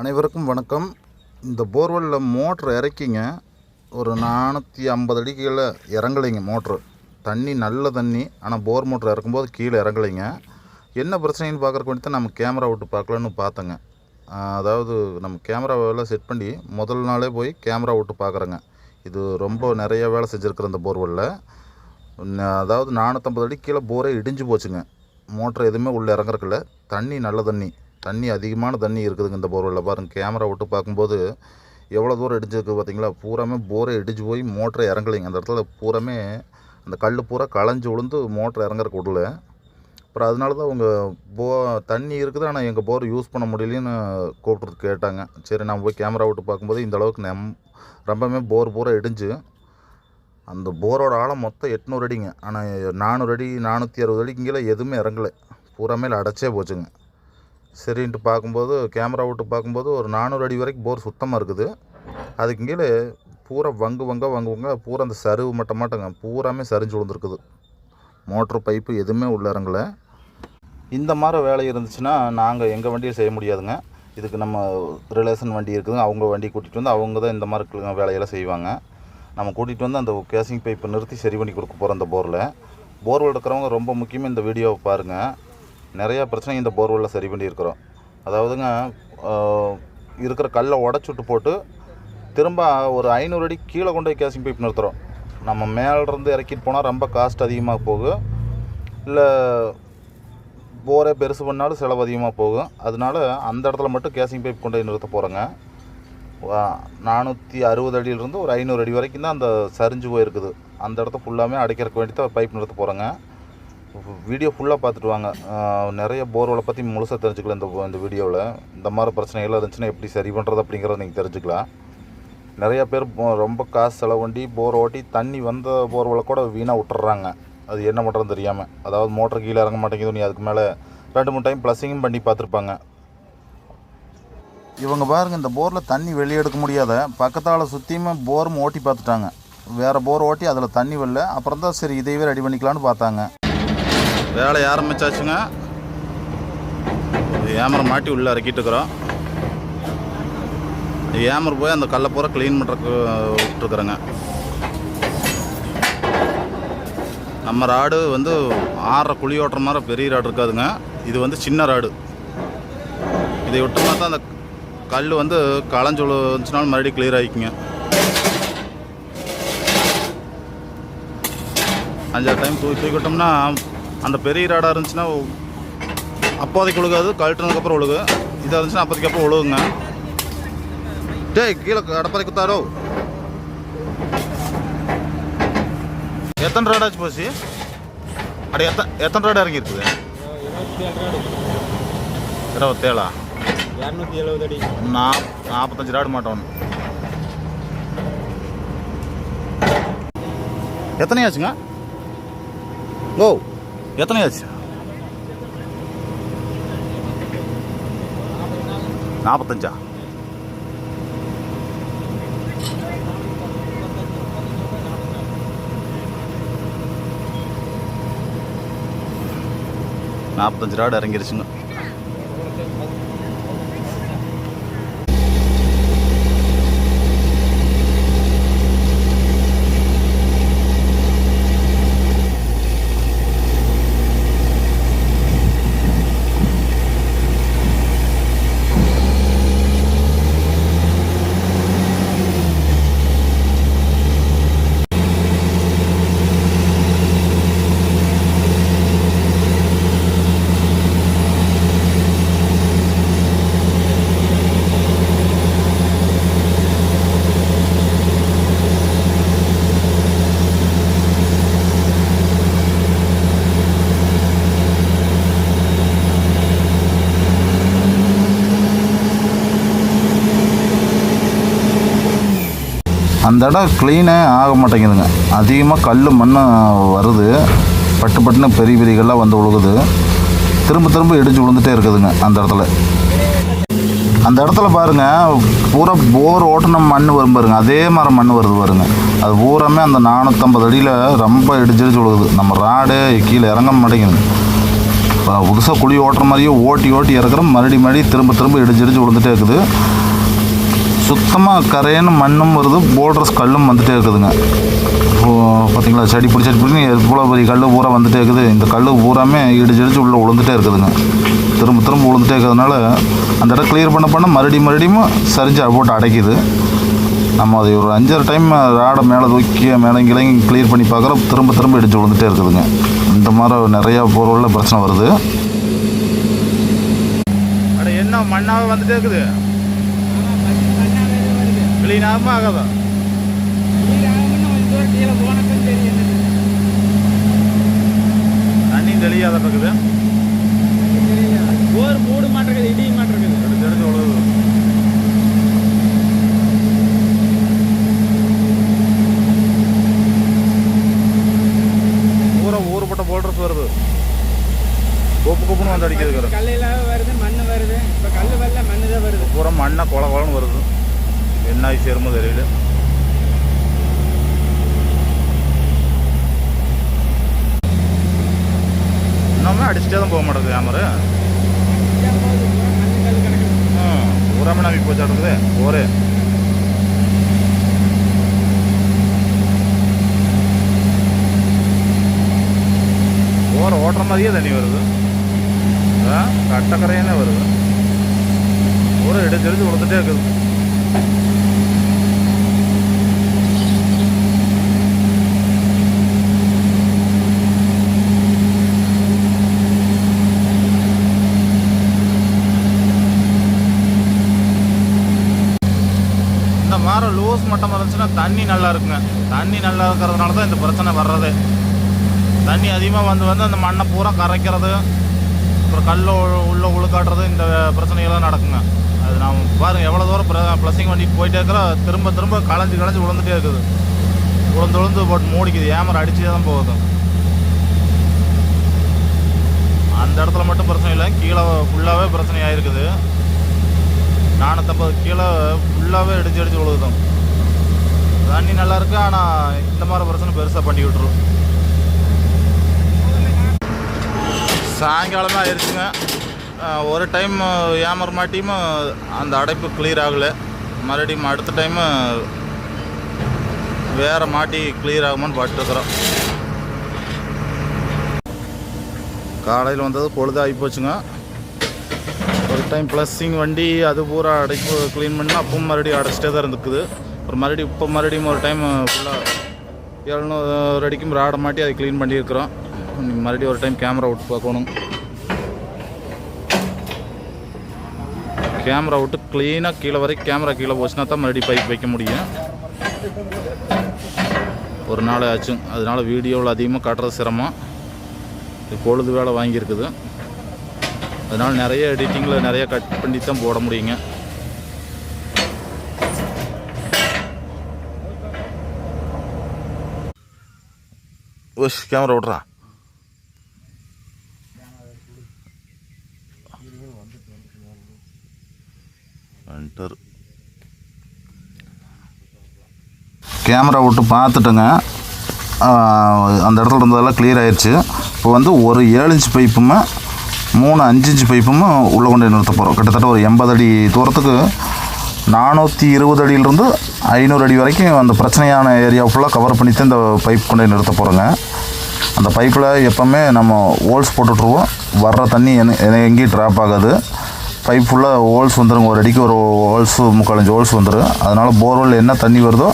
அனைவருக்கும் வணக்கம். இந்த போர்வெல்லில் மோட்ரு இறக்கிங்க. ஒரு நானூற்றி ஐம்பது அடி கீழே இறங்கலைங்க மோட்ரு. தண்ணி நல்ல தண்ணி. ஆனால் போர் மோட்ரு இறக்கும்போது கீழே இறங்கலைங்க. என்ன பிரச்சனைன்னு பார்க்குறக்கு வேண்டி தான் நம்ம கேமரா விட்டு பார்க்கலான்னு பார்த்தேங்க. அதாவது நம்ம கேமராவெல்லாம் செட் பண்ணி முதல் நாளே போய் கேமரா விட்டு பார்க்குறேங்க இது ரொம்ப நிறைய வேலை செஞ்சுருக்குற இந்த போர்வெல்லில் அதாவது நானூற்றம்பது அடி கீழே போரே இடிஞ்சு போச்சுங்க. மோட்ரு எதுவுமே உள்ளே இறங்குறக்கில்ல தண்ணி நல்ல தண்ணி. தண்ணி அதிகமான தண்ணி இருக்குதுங்க இந்த போர்வெல்லில் பாருங்கள் கேமரா விட்டு பார்க்கும்போது எவ்வளோ தூரம் இடிஞ்சிருக்கு பார்த்தீங்களா? பூராமே போரை இடிஞ்சு போய் மோட்ரு இறங்கலைங்க. அந்த இடத்துல பூராமே அந்த கல் பூரா களைஞ்சு விழுந்து மோட்ரு இறங்குறக்கு விடல அப்புறம் அதனால தான் அவங்க போ தண்ணி இருக்குது. ஆனால் எங்கள் போர் யூஸ் பண்ண முடியலன்னு கூப்பிட்டு கேட்டாங்க. சரி நான் போய் கேமரா விட்டு பார்க்கும்போது இந்த அளவுக்கு ரொம்பவுமே போர் பூரா இடிஞ்சு அந்த போரோட ஆழம் மொத்தம் எட்நூறு அடிங்க. ஆனால் நானூறு அடி நானூற்றி அறுபது அடிக்கு கீழே எதுவுமே இறங்கலை. பூராமே அடைச்சே போச்சுங்க. சரின்ட்டு பார்க்கும்போது கேமரா விட்டு பார்க்கும்போது ஒரு நானூறு அடி வரைக்கும் போர் சுத்தமாக இருக்குது. அதுக்கு கீழே பூரா வங்கு வங்க வங்கு வங்க பூரா அந்த சரிவு மட்ட மாட்டங்க. பூராமே சரிஞ்சு விழுந்துருக்குது. மோட்ரு பைப்பு எதுவுமே உள்ள இறங்கலை. இந்த மாதிரி வேலை இருந்துச்சுன்னா நாங்கள் எங்கள் வண்டியை செய்ய முடியாதுங்க. இதுக்கு நம்ம ரிலேஷன் வண்டி இருக்குதுங்க. அவங்க வண்டி கூட்டிகிட்டு வந்து அவங்க தான் இந்த மாதிரி வேலையெல்லாம் செய்வாங்க. நம்ம கூட்டிகிட்டு வந்து அந்த கேசிங் பைப்பை நிறுத்தி சரி பண்ணி கொடுக்க போகிறோம் அந்த போரில். போர்வெல் இருக்கிறவங்க ரொம்ப முக்கியமாக இந்த வீடியோவை பாருங்கள் நிறையா பிரச்சனை இந்த போர்வெல்லில் சரி பண்ணியிருக்கிறோம். அதாவதுங்க இருக்கிற கல்லை உடச்சுட்டு போட்டு திரும்ப ஒரு ஐநூறு அடி கீழே கொண்டு போய் கேசிங் பைப் நிறுத்துகிறோம் நம்ம மேலேருந்து இறக்கிட்டு போனால் ரொம்ப காஸ்ட் அதிகமாக போகும். இல்லை போரே பெருசு பண்ணாலும் செலவு அதிகமாக போகும். அதனால அந்த இடத்துல மட்டும் கேசிங் பைப் கொண்டு போய் நிறுத்த போகிறோங்க நானூற்றி அறுபது அடியிலிருந்து ஒரு ஐநூறு அடி வரைக்கும் தான் அந்த சரிஞ்சு போயிருக்குது. அந்த இடத்த ஃபுல்லாமே அடைக்கிறதுக்கு வேண்டி தான் பைப் நிறுத்த போகிறோங்க வீடியோ ஃபுல்லாக பார்த்துட்டு வாங்க. நிறைய போர்வலை பற்றி முழுசாக தெரிஞ்சுக்கலாம் இந்த இந்த வீடியோவில். இந்த மாதிரி பிரச்சனைகள்லாம் இருந்துச்சுன்னா எப்படி சரி பண்ணுறது அப்படிங்கிறத நீங்கள் தெரிஞ்சுக்கலாம். நிறையா பேர் ரொம்ப காசு செலவு பண்ணி போர் ஓட்டி தண்ணி வந்த போர்வலை கூட வீணாக விட்டுறாங்க. அது என்ன பண்ணுறதுன்னு தெரியாமல் அதாவது மோட்டர் கீழே இறங்க மாட்டேங்குது நீ அதுக்கு மேலே ரெண்டு மூணு டைம் ப்ளஸிங்கும் பண்ணி பார்த்துருப்பாங்க. இவங்க பாருங்க இந்த போரில் தண்ணி வெளியே எடுக்க முடியாத பக்கத்தால் சுற்றியுமே போரும் ஓட்டி பார்த்துட்டாங்க. வேறு போர் ஓட்டி அதில் தண்ணி வரல. அப்புறம் தான் சரி இதையவே ரெடி பண்ணிக்கலான்னு பார்த்தாங்க. வேலையை ஆரம்பித்தாச்சுங்க ஏமரை மாட்டி உள்ளே இறக்கிட்டு இருக்கிறோம். ஏமர் போய் அந்த கல்லை பூரா க்ளீன் பண்ணுறக்கு விட்டுருக்குறேங்க. நம்ம ராடு வந்து ஆறரை குழி ஓட்டுற மாதிரி பெரிய ராடு இருக்காதுங்க. இது வந்து சின்ன ராடு. இதை விட்டோம்னா தான் அந்த கல் வந்து களைஞ்சு விழுந்துச்சுனாலும் மறுபடியும் கிளியர் ஆகிக்குங்க அஞ்சாறு டைம் தூக்கி தூக்கிட்டோம்னா அந்த பெரிய ராடாக இருந்துச்சுன்னா அப்போதைக்கு ஒழுகாது கழட்டினதுக்கப்புறம் ஒழுகு. இதாக இருந்துச்சுன்னா அப்போதைக்கு அப்புறம் ஒழுகுங்க. டேய் கீழே கடப்பாறை குத்தாரோ? எத்தனை ராடாச்சு போச்சு? அட எத்தனை எத்தனை ராடு இறங்கியிருக்குது? இருபத்தேழா? இரநூத்தி எழுபது அடி நா நாற்பத்தஞ்சு ராடு மாட்டோம். எத்தனை ஆச்சுங்க? ஓ எத்தனை ஆச்சு? நாற்பத்தஞ்சா நாற்பத்தஞ்சு ரூபா இறங்கிருச்சுங்க. அந்த இடம் க்ளீனே ஆக மாட்டேங்குதுங்க. அதிகமாக கல் மண் வருது. பட்டு பட்டுன்னு பெரிய பெரிய கல்லாக வந்து விழுகுது திரும்ப திரும்ப இடிஞ்சு விழுந்துட்டே இருக்குதுங்க அந்த இடத்துல. அந்த இடத்துல பாருங்க பூரா போர் ஓட்டின மண் வரும் பாருங்க. அதே மாதிரி மண் வருது பாருங்க. அது பூராமே அந்த நானூற்றம்பது அடியில் ரொம்ப இடிச்சிடிச்சு விழுகுது நம்ம ராடு கீழே இறங்க மாட்டேங்குது இப்போ புதுசாக குழி ஓட்டுற மாதிரியே ஓட்டி ஓட்டி இறக்குறோம். மறுபடி மறுபடி திரும்ப திரும்ப இடிச்சு இடிச்சு விழுந்துட்டே இருக்குது. சுத்தமாக கரையன்னு மண்ணும் வருது போல்டர்ஸ் கல்லும் வந்துட்டே இருக்குதுங்க. பார்த்தீங்களா செடி பிடிச்சி செடி பிடிச்சி இவ்வளோ பெரிய கல் பூரா வந்துட்டே இருக்குது. இந்த கல் பூராமே இடிச்சு இடிச்சு உள்ளே விழுந்துட்டே இருக்குதுங்க. திரும்ப திரும்ப விழுந்துட்டே இருக்கிறதுனால அந்த இடம் கிளியர் பண்ண பண்ண மறுபடியும் மறுபடியும் சரிஞ்சு போட்டு அடைக்குது. நம்ம அதை ஒரு அஞ்சாறு டைம் ராடை மேலே தூக்கி மேலே கிளையும் கிளியர் பண்ணி பார்க்குறோம். திரும்ப திரும்ப இடிச்சு விழுந்துட்டே இருக்குதுங்க. இந்த மாதிரி நிறையா பொருளில் பிரச்சனை வருது. என்ன மண்ணாக வந்துட்டே இருக்குது. க்ளீன் ஆகாம ஆகாதா தண்ணி தெளியாத இருக்குது போர் மூடு மாட்டிருக்குது இடி மாட்டிருக்குது எடுத்து எடுத்து விழுகுது ஊரை ஊறுபட்ட போல்டர்ஸ் வருது கொப்பு கொப்புன்னு வந்து அடிக்குது கரை. கல்லையில வருது மண்ணு வருது இப்போ கல் வரல மண்ணு தான் வருது பூரா மண்ணை கொல கொலன்னு வருது என்னாய் ஆகி சேருமோ தெரியல. இன்னுமே அடிச்சுட்டே தான் போக மாட்டேங்குது கேமரு மண்ணு கல் கிடக்குது பூராமே ஓர ஓட்டுற மாதிரியே தண்ணி வருது. ஆ, கட்டக்கரையானே வருது. ஊரை எடுத்து எடுத்து கொடுத்துட்டே இருக்குது இந்த மாதிரி லூஸ் மட்டம் இருந்துச்சுன்னா தண்ணி நல்லா இருக்குங்க. தண்ணி நல்லா இருக்கிறதுனால தான் இந்த பிரச்சனை வர்றது. தண்ணி அதிகமாக வந்து வந்து அந்த மண்ணை பூரா கரைக்கிறது அப்புறம் கல்ல உள்ளே உள்ள உழுக்காட்டுறது இந்த பிரச்சனைகள்லாம் நடக்குங்க. அது நாம் பாருங்க எவ்வளோ தூரம் ப்ளஸிங் வண்டி போயிட்டே இருக்கிறோம் திரும்ப திரும்ப களைஞ்சு களைஞ்சு விழுந்துட்டே இருக்குது. உளுந்து உளுந்து போட்டு மூடிக்குது ஏமரை அடிச்சே தான் போகுது. அந்த இடத்துல மட்டும் பிரச்சனை இல்லை கீழே ஃபுல்லாகவே பிரச்சனை ஆயிருக்குது நானூற்றம்பது கீழே ஃபுல்லாகவே இடிச்சு அடிச்சு விழுகுதும் தண்ணி நல்லா இருக்கு ஆனால் இந்த மாதிரி பிரச்சனை பெருசாக பண்ணி விட்டுரும். சாயங்காலமே ஆயிடுச்சுங்க ஒரு டைம் ஏமர் மாட்டியும் அந்த அடைப்பு கிளியர் ஆகலை. மறுபடியும் அடுத்த டைமு வேறு மாட்டி கிளியர் ஆகுமான்னு பார்த்துருக்குறோம் காலையில் வந்தது பொழுது ஆகி போச்சுங்க. ஒரு டைம் ப்ளஸ்ஸிங் வண்டி அது பூரா அடைப்பு க்ளீன் பண்ணால் அப்பவும் மறுபடியும் அடைச்சிட்டே தான் இருந்துக்குது. ஒரு மறுபடியும் இப்போ மறுபடியும் ஒரு டைம் ஃபுல்லாக எழுநூறு அடிக்கும் ராடை மாட்டி அதை க்ளீன் பண்ணியிருக்கிறோம். மறுபடியும் ஒரு டைம் கேமரா விட்டு பார்க்கணும். கேமரா விட்டு க்ளீனாக கீழே வரைக்கும் கேமரா கீழே போச்சுன்னா தான் மறுபடியும் பைப் வைக்க முடியும். ஒரு நாள் ஆச்சும் அதனால் வீடியோவில் அதிகமாக காட்டுறது சிரமம். இது பொழுது வேலை வாங்கியிருக்குது. அதனால் நிறைய எடிட்டிங்கில் நிறைய கட் பண்ணி தான் போட முடியுங்க. ஓஷ் கேமரா விட்றா என்டர் கேமரா விட்டு பார்த்துட்டேங்க. அந்த இடத்துல இருந்ததெல்லாம் கிளியர் ஆயிடுச்சு இப்போ வந்து ஒரு ஏழு இன்ச் பைப்புமே மூணு அஞ்சு இன்ச் பைப்புமே உள்ளே கொண்டு நிறுத்த போகிறோம் கிட்டத்தட்ட ஒரு எண்பது அடி தூரத்துக்கு நானூற்றி இருபது அடியிலிருந்து ஐநூறு அடி வரைக்கும் அந்த பிரச்சனையான ஏரியா ஃபுல்லாக கவர் பண்ணி தான் இந்த பைப் கொண்டு நிறுத்த போகிறோங்க அந்த பைப்பில் எப்போவுமே நம்ம ஹோல்ஸ் போட்டுட்ருவோம் வர்ற தண்ணி என்ன எங்கேயும் ட்ராப் ஆகாது. பைப் ஃபுல்லாக ஹோல்ஸ் வந்துருங்க. ஒரு அடிக்கு ஒரு ஹோல்ஸ் முக்காலஞ்சு ஹோல்ஸ் வந்துடும் அதனால் போர்வெல் என்ன தண்ணி வருதோ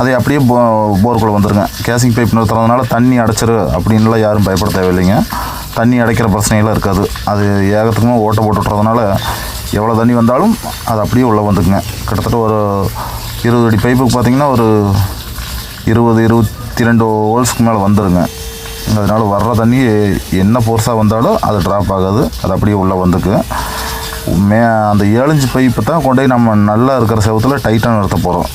அதை அப்படியே போ போர்க்குள்ளே வந்துடுங்க கேசிங் பைப் நிறுத்துறதுனால தண்ணி அடைச்சிரு அப்படின்லாம் யாரும் பயப்பட தேவையில்லைங்க. தண்ணி அடைக்கிற பிரச்சனையெல்லாம் இருக்காது. அது ஏகத்துக்குமே ஓட்டை போட்டுட்றதுனால எவ்வளோ தண்ணி வந்தாலும் அது அப்படியே உள்ளே வந்துக்குங்க. கிட்டத்தட்ட ஒரு இருபது அடி பைப்புக்கு பார்த்தீங்கன்னா ஒரு இருபது இருபத்தி ரெண்டு ஹோல்ஸ்க்கு மேலே வந்துடுங்க அதனால் வர்ற தண்ணி என்ன ஃபோர்ஸாக வந்தாலும் அது ட்ராப் ஆகாது. அது அப்படியே உள்ளே வந்துக்கு மே அந்த ஏழஞ்சு பைப்பு தான் கொண்டு போய் நம்ம நல்லா இருக்கிற செவத்தில் டைட்டாக நிறுத்த போகிறோம்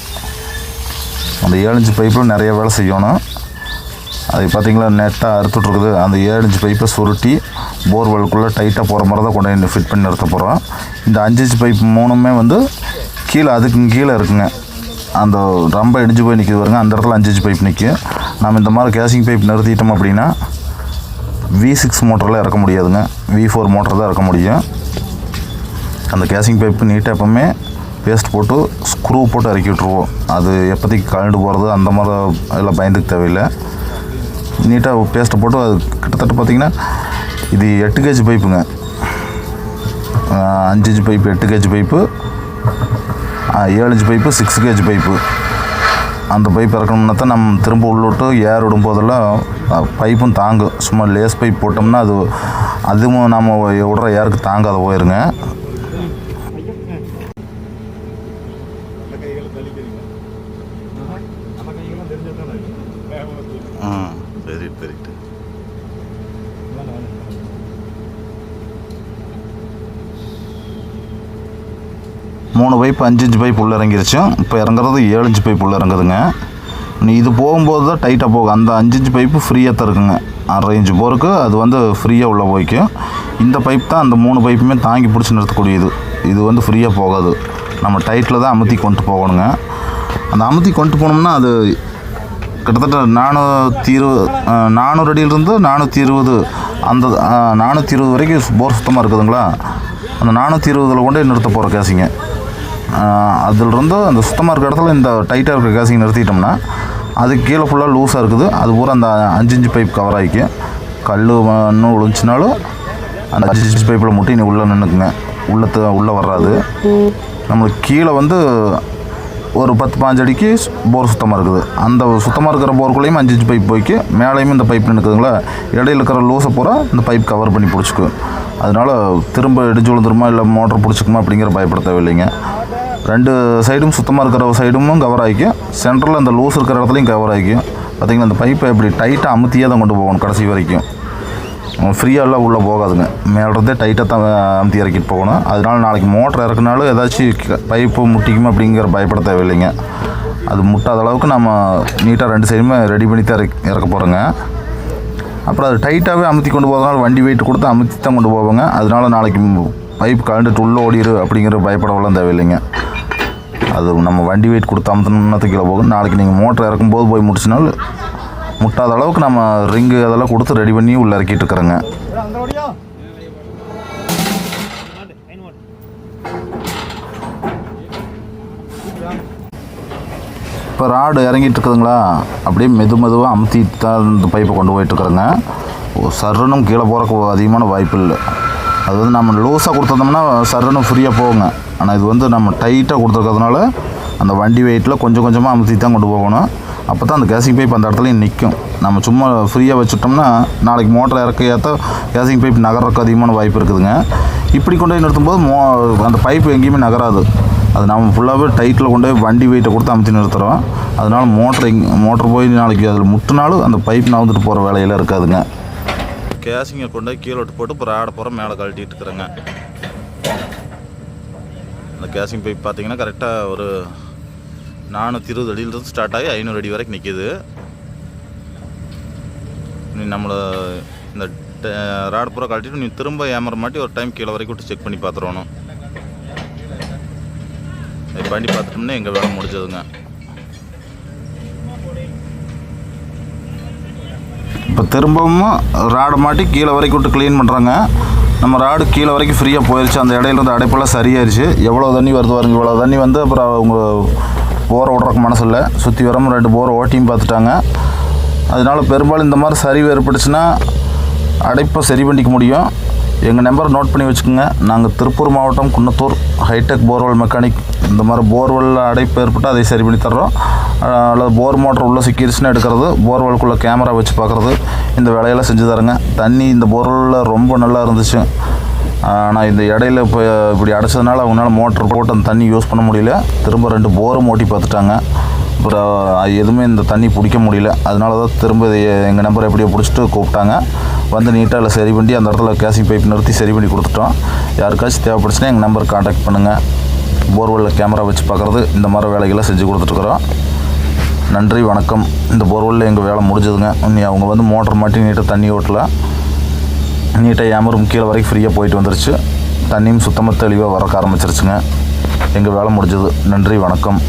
அந்த ஏழஞ்சு பைப்பில் நிறைய வேலை செய்யணும். அது பார்த்திங்களா நெட்டாக அறுத்துட்ருக்குது அந்த ஏழஞ்சு பைப்பை சுருட்டி போர்வெல்குள்ளே டைட்டாக போகிற மாதிரி தான் கொண்டு ஃபிட் பண்ணி நிறுத்த போகிறோம் இந்த அஞ்சு இன்ச்சு பைப் மூணுமே வந்து கீழே அதுக்கு கீழே இருக்குங்க. அந்த ரொம்ப இடிஞ்சு போய் நிற்கிது பாருங்க அந்த இடத்துல அஞ்சு இன்ச்சு பைப் நிற்கும் நம்ம இந்த மாதிரி கேசிங் பைப் நிறுத்திட்டோம் அப்படின்னா வி சிக்ஸ் மோட்டரில் இறக்க முடியாதுங்க. வி ஃபோர் மோட்டர் தான் இறக்க முடியும். அந்த கேசிங் பைப்பு நீட்டாக எப்போவுமே பேஸ்ட் போட்டு ஸ்க்ரூ போட்டு இறக்கி விட்ருவோம் அது எப்போதைக்கு கழண்டு போகிறது அந்த மாதிரி எல்லாம் பயந்துக்கு தேவையில்லை. நீட்டாக பேஸ்ட்டை போட்டு அது கிட்டத்தட்ட பார்த்திங்கன்னா இது எட்டு கேஜி பைப்புங்க அஞ்சு இன்ச்சு பைப்பு எட்டு கேஜி பைப்பு ஏழு inch pipe six KG pipe அந்த பைப் இறக்கணும்னா தான் நம்ம திரும்ப உள்ளோட்டு ஏர் விடும்போதெல்லாம் பைப்பும் தாங்கும். சும்மா லேஸ் பைப் போட்டோம்னா அது அதுவும் நம்ம விடுற ஏருக்கு தாங்காத போயிருங்க ம் சரி மூணு பைப் அஞ்சு இன்ச்சு பைப் உள்ளே இறங்கிருச்சு இப்போ இறங்குறது ஏழு இன்ச்சு பைப் உள்ளே இறங்குதுங்க நீ இது போகும்போது தான் டைட்டாக போகும். அந்த அஞ்சு இன்ச்சு பைப்பு ஃப்ரீயாக தான் இருக்குங்க. அரை இன்ச்சு போருக்கு. அது வந்து ஃப்ரீயாக உள்ளே போய்க்கும் இந்த பைப் தான் அந்த மூணு பைப்புமே தாங்கி பிடிச்சி நிறுத்தக்கூடியது. இது வந்து ஃப்ரீயாக போகாது. நம்ம டைட்டில் தான் அமுத்தி கொண்டு போகணுங்க. அந்த அமுத்தி கொண்டு போனோம்னா அது கிட்டத்தட்ட நானூற்றி இருபது நானூறு அடியிலிருந்து நானூற்றி இருபது அந்த நானூற்றி இருபது வரைக்கும் போர் சுத்தமாக இருக்குதுங்களா? அந்த நானூற்றி இருபதில் கொண்டு நிறுத்த போகிற கேசிங்க அதிலிருந்து அந்த சுத்தமாக இருக்கிற இடத்துல இந்த டைட்டாக இருக்கிற கேசிங் நிறுத்திட்டோம்னா அது கீழே ஃபுல்லாக லூஸாக இருக்குது. அது பூரா அந்த அஞ்சு இன்ச்சு பைப் கவர் ஆகிக்கும் கல் இன்னும் விழுந்துச்சுனாலும் அந்த அஞ்சு இன்ச்சு பைப்பில் முட்டி நீ உள்ளே நின்றுக்குங்க உள்ளே உள்ளே வராது நம்மளுக்கு கீழே வந்து ஒரு பத்து பாஞ்சு அடிக்கு போர் சுத்தமாக இருக்குது. அந்த சுத்தமாக இருக்கிற போருக்குள்ளேயும் அஞ்சு இன்ச்சு பைப் போய்க்கு மேலேயும் இந்த பைப் நிற்குதுங்களா இடையில இருக்கிற லூஸை பூரா இந்த பைப் கவர் பண்ணி பிடிச்சிக்கும். அதனால திரும்ப இடிஞ்சு விழுந்துருமா இல்லை மோட்டர் பிடிச்சிக்குமா அப்படிங்கிற பயப்பட தேவையில்லைங்க. ரெண்டு சைடும் சுத்தமாக இருக்கிற சைடும் கவர் ஆகிக்கும் சென்டரில் அந்த லூஸ் இருக்கிற இடத்துலையும் கவர் ஆகிக்கும் பார்த்திங்கன்னா அந்த பைப்பை இப்படி டைட்டாக அமுத்தியே தான் கொண்டு போகணும் கடைசி வரைக்கும். ஃப்ரீயாக எல்லாம் உள்ளே போகாதுங்க. மேலிருந்தே டைட்டாக தான் அமுத்தி இறக்கிட்டு போகணும். அதனால் நாளைக்கு மோட்டர் இறக்குனாலும் ஏதாச்சும் பைப்பு முட்டிக்குமா அப்படிங்கிற பயப்பட தேவையில்லைங்க. அது முட்டாத அளவுக்கு நம்ம நீட்டாக ரெண்டு சைடுமே ரெடி பண்ணி தான் இறக்க- இறக்க போகிறோங்க அப்புறம் அது டைட்டாகவே அமுத்தி கொண்டு போகிறதுனால வண்டி வெயிட் கொடுத்து அமுத்தி தான் கொண்டு போவாங்க. அதனால் நாளைக்கு பைப் கழண்டுட்டு உள்ளே ஓடிடு அப்படிங்கிற பயப்படவெல்லாம் தேவையில்லைங்க. அது நம்ம வண்டி வெயிட் கொடுத்து அமுத்தணும்னா கீழே போகும் நாளைக்கு நீங்கள் மோட்டர் இறக்கும்போது போய் முடிச்சினாலும் முட்டாத அளவுக்கு நம்ம ரிங்கு அதெல்லாம் கொடுத்து ரெடி பண்ணி உள்ளே இறக்கிட்டு இருக்கிறோங்க. இப்போ ராடு இறங்கிட்டு இருக்குதுங்களா? அப்படியே மெது மெதுவாக அமுத்தி தான் இந்த பைப்பை கொண்டு போயிட்டுருக்குறேங்க சர்ரனும் கீழே போகிறக்கு அதிகமான வாய்ப்பு இல்லை. அது வந்து நம்ம லூஸாக கொடுத்துருந்தோம்னா சர்ரனும் ஃப்ரீயாக போகுங்க. ஆனால் இது வந்து நம்ம டைட்டாக கொடுத்துருக்கறதுனால அந்த வண்டி வெயிட்டில் கொஞ்சம் கொஞ்சமாக அமுத்தி தான் கொண்டு போகணும். அப்போ தான் அந்த கேசிங் பைப் அந்த இடத்துலையும் நிற்கும் நம்ம சும்மா ஃப்ரீயாக வச்சுட்டோம்னா நாளைக்கு மோட்டர் இறக்க ஏற்ற கேசிங் பைப் நகர்றதுக்கு அதிகமான வாய்ப்பு இருக்குதுங்க. இப்படி கொண்டு போய் நிறுத்தும்போது மோ அந்த பைப் எங்கேயுமே நகராது. அது நம்ம ஃபுல்லாகவே டைட்டில் கொண்டு போய் வண்டி வெயிட்டை கொடுத்து அமுத்தி நிறுத்துகிறோம் அதனால் மோட்டர் மோட்டர் போய் நாளைக்கு அதில் முட்டினாலும் அந்த பைப் நவுந்துட்டு போகிற வேலையெல்லாம் இருக்காதுங்க. கேசிங்கை கொண்டு போய் கீழே விட்டு போட்டு அப்புறம் ஆடை போகிற மேலே கழட்டிட்டு இருக்கிறேங்க. அந்த கேசிங் பைப் பார்த்தீங்கன்னா கரெக்டாக ஒரு நானூற்றி இருபது அடியிலிருந்து ஸ்டார்ட் ஆகி ஐநூறு அடி வரைக்கும் நிற்கிது நீ நம்மளை இந்த ராடு பூரா கழட்டிட்டு நீ திரும்ப ஏமர மாட்டி ஒரு டைம் கீழே வரைக்கும் விட்டு செக் பண்ணி பார்த்துருவணும் இது பண்ணி பார்த்துட்டோம்னா எங்கள் வேலை முடிஞ்சதுங்க. இப்போ திரும்பவும் ராடு மாட்டி கீழே வரைக்கும் விட்டு க்ளீன் பண்ணுறாங்க நம்ம ராடு கீழே வரைக்கும் ஃப்ரீயாக போயிடுச்சு அந்த இடையில இருந்து அடைப்பெல்லாம் சரியாயிருச்சு. எவ்வளோ தண்ணி வருது பாருங்க இவ்வளோ தண்ணி வந்து அப்புறம் அவங்க போரை விட்றக்கு மனசு இல்லை சுற்றி வரமும் ரெண்டு போரை ஓட்டியும் பார்த்துட்டாங்க. அதனால பெரும்பாலும் இந்த மாதிரி சரிவு ஏற்பட்டுச்சுன்னா அடைப்பை சரி பண்ணிக்க முடியும். எங்கள் நம்பர் நோட் பண்ணி வச்சுக்கோங்க. நாங்கள் திருப்பூர் மாவட்டம் குன்னத்தூர் ஹைடெக் போர்வெல் மெக்கானிக் இந்த மாதிரி போர்வெல்ல அடைப்பு ஏற்பட்டு அதை சரி பண்ணி தர்றோம். அல்லது போர் மோட்டர் உள்ளே சிக்கிருச்சுன்னு எடுக்கிறது போர்வெல்குள்ளே கேமரா வச்சு பார்க்குறது. இந்த வேலையெல்லாம் செஞ்சு தரேங்க. தண்ணி இந்த போர்வெல்லில் ரொம்ப நல்லா இருந்துச்சு. ஆனால் இந்த இடையில இப்போ இப்படி அடைச்சதுனால அவங்களால மோட்டர் போட்டு அந்த தண்ணி யூஸ் பண்ண முடியல. திரும்ப ரெண்டு போரும் ஓட்டி பார்த்துட்டாங்க. அப்புறம் எதுவுமே இந்த தண்ணி பிடிக்க முடியல. அதனால தான் திரும்ப இதை எங்கள் நம்பரை எப்படியோ பிடிச்சிட்டு கூப்பிட்டாங்க. வந்து நீட்டாக அதில் சரி பண்ணி அந்த இடத்துல கேசிங் பைப் நிறுத்தி சரி பண்ணி கொடுத்துட்டோம். யாருக்காச்சும் தேவைப்படுச்சுன்னா எங்கள் நம்பர் காண்டாக்ட் பண்ணுங்கள் போர்வெல்லில் கேமரா வச்சு பார்க்குறது இந்த மாதிரி வேலைகளை செஞ்சு கொடுத்துட்ருக்குறோம் நன்றி வணக்கம். இந்த போர்வெல்லில் எங்கள் வேலை முடிஞ்சதுங்க. இனி அவங்க வந்து மோட்டர் மாட்டி நீட்டாக தண்ணி ஓட்டலை. நீட்டாக ஏமரும் கீழே வரைக்கும் ஃப்ரீயாக போயிட்டு வந்துருச்சு. தண்ணியும் சுத்தமாக தெளிவாக வரக்க ஆரம்பிச்சிருச்சுங்க. எங்கள் வேலை முடிஞ்சது. நன்றி வணக்கம்.